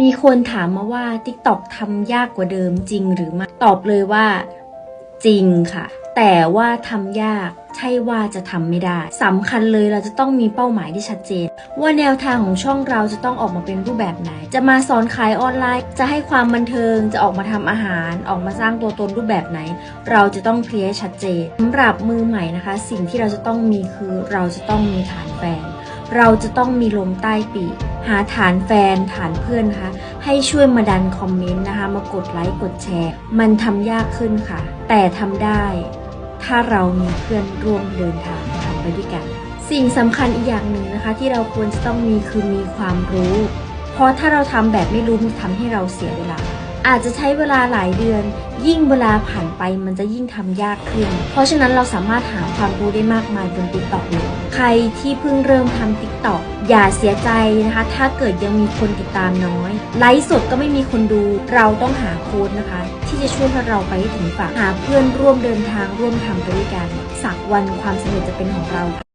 มีคนถามมาว่า TikTok ทำยากกว่าเดิมจริงหรือไม่ตอบเลยว่า จริงค่ะ แต่ว่าทำยากใช่ว่าจะทำไม่ได้สำคัญเลยเราจะต้องมีเป้าหมายที่ชัดเจน ว่าแนวทางของช่องเราจะต้องออกมาเป็นรูปแบบไหน จะมาสอนขายออนไลน์ จะให้ความบันเทิงจะออกมาทำอาหาร ออกมาสร้างตัวตนรูปแบบไหน เราจะต้องเคลียร์ชัดเจนสำหรับมือใหม่นะคะ สิ่งที่เราจะต้องมีคือเราจะต้องมีฐานแฟน เราจะต้องมีลมใต้ปีก หาฐานแฟนฐานเพื่อนนะคะ ให้ช่วยมาดันคอมเมนต์นะคะ มากดไลค์กดแชร์ มันทำยากขึ้นค่ะ แต่ทำได้ ถ้าเรามีเพื่อนร่วมเดินทางทำไปด้วยกัน สิ่งสำคัญอีกอย่างหนึ่งนะคะ ที่เราควรจะต้องมีคือมีความรู้ เพราะถ้าเราทำแบบไม่รู้มันทำให้เราเสียเวลา อาจจะใช้เวลาหลายเดือน ยิ่งเวลาผ่านไปมันจะยิ่งทำยากขึ้น เพราะฉะนั้นเราสามารถหาความรู้ได้มากมายบน TikTok เลยใครที่เพิ่งเริ่มทำ TikTok อย่าเสียใจนะคะ ถ้าเกิดยังมีคนติดตามน้อย ไลฟ์สดก็ไม่มีคนดู เราต้องหาโค้ดนะคะ ที่จะช่วยให้เราไปถึงฝั่งหาเพื่อนร่วมเดินทางร่วมทำไปด้วยกัน สักวันความสำเร็จจะเป็นของเรา